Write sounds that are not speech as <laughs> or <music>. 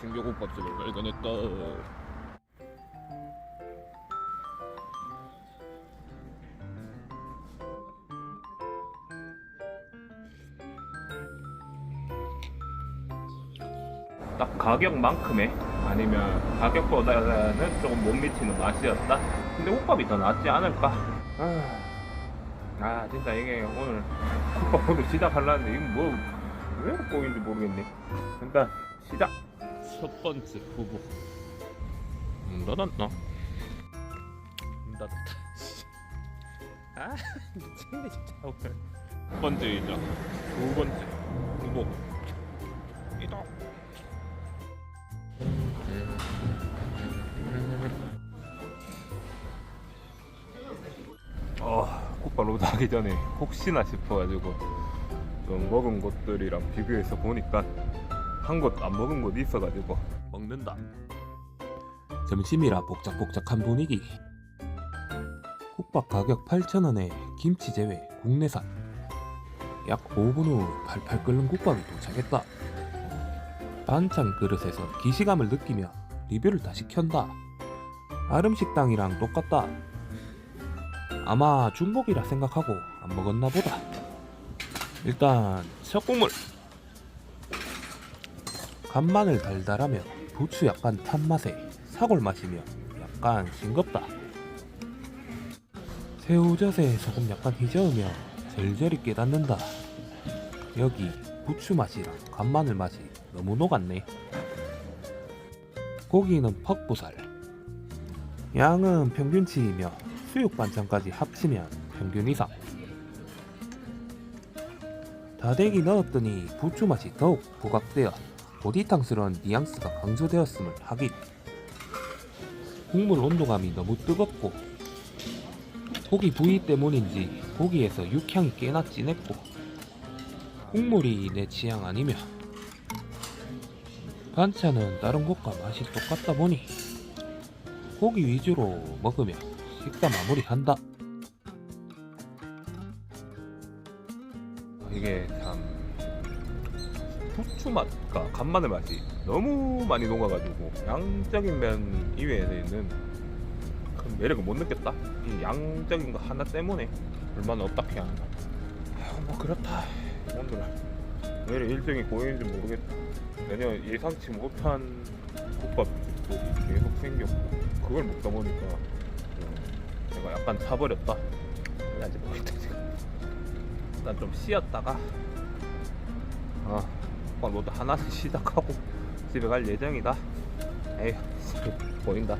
신규 국밥집을 발견했다. 딱 가격만큼의 아니면 가격보다는 조금 못 미치는 맛이었다. 근데 국밥이 더 낫지 않을까? 아, 아 진짜 이게 오늘 국밥으로 시작하려는데 이거 뭐 왜 꼬인지 모르겠네. 일단 시작. 첫 번째 후보. 문 닫았나? 문 닫았다. 아 미치겠네 진짜 오늘. 첫 번째이자 두 번째 후보. 이동. 어, 국밥 로드 하기 전에 혹시나 싶어가지고 좀 먹은 곳들이랑 비교해서 보니까 한곳안 먹은 곳 있어가지고 먹는다. 점심이라 복작복작한 분위기. 국밥 가격 8,000원에 김치 제외 국내산. 약 5분 후 팔팔 끓는 국밥이 도착했다. 반찬 그릇에서 기시감을 느끼며 리뷰를 다시 켠다. 아름식당이랑 똑같다. 아마 중복이라 생각하고 안 먹었나 보다. 일단 첫 국물. 간마늘 달달하며 부추 약간 탄 맛에 사골 맛이며 약간 싱겁다. 새우젓에 소금 약간 휘저으며 절절히 깨닫는다. 여기 부추 맛이랑 간마늘 맛이 너무 녹았네. 고기는 퍽부살. 양은 평균치이며 수육 반찬까지 합치면 평균 이상. 다대기 넣었더니 부추 맛이 더욱 부각되어 보디탕스러운 뉘앙스가 강조되었음을 확인. 국물 온도감이 너무 뜨겁고 고기 부위 때문인지 고기에서 육향이 꽤나 진했고 국물이 내 취향 아니며 반찬은 다른 곳과 맛이 똑같다 보니 고기 위주로 먹으며 식사 마무리한다. 이게 참 부추 맛과 간마늘 맛이 너무 많이 녹아가지고 양적인 면 이외에는 큰 매력을 못 느꼈다. 이 양적인 거 하나 때문에 얼마나 어떻게 하나. 아유, 뭐 그렇다. 오늘은 왜 이렇게 일정이 고이는지 모르겠다. 전혀 예상치 못한 국밥들이 계속 생겼고 그걸 먹다 보니까 어, 제가 약간 차버렸다. 아직 모르겠다. 일단 좀 쉬었다가 모두 하나씩 <laughs> 시작하고 집에 갈 예정이다. 에휴 보인다